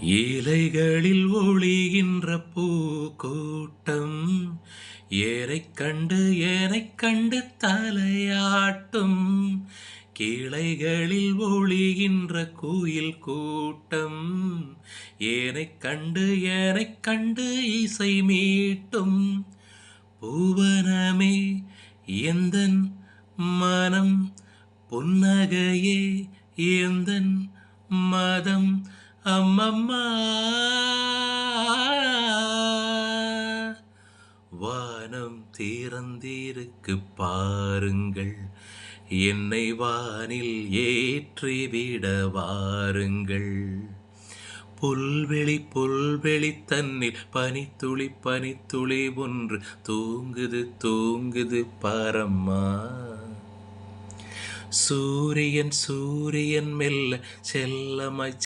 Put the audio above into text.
இலைகளில் ஒளிகின்ற பூக்கூட்டம் ஏரை கண்டு ஏரைக் கண்டு தலையாட்டும். கிளைகளில் ஒளிகின்ற கோயில் கூட்டம் ஏனைக் கண்டு ஏனைக் கண்டு இசை மீட்டும். பூவனமே எந்தன் மனம் புன்னகையே எந்தன் மதம் அம்மம்மா. வானம் திறந்திருக்கு பாருங்கள். என்னை வானில் ஏற்றிவிட வாருங்கள். புல்வெளி புல்வெளி தன்னில் பனித்துளி பனித்துளி ஒன்று தூங்குது தூங்குது பரம்மா. சூரியன் சூரியன் மெல்ல செல்லமாய்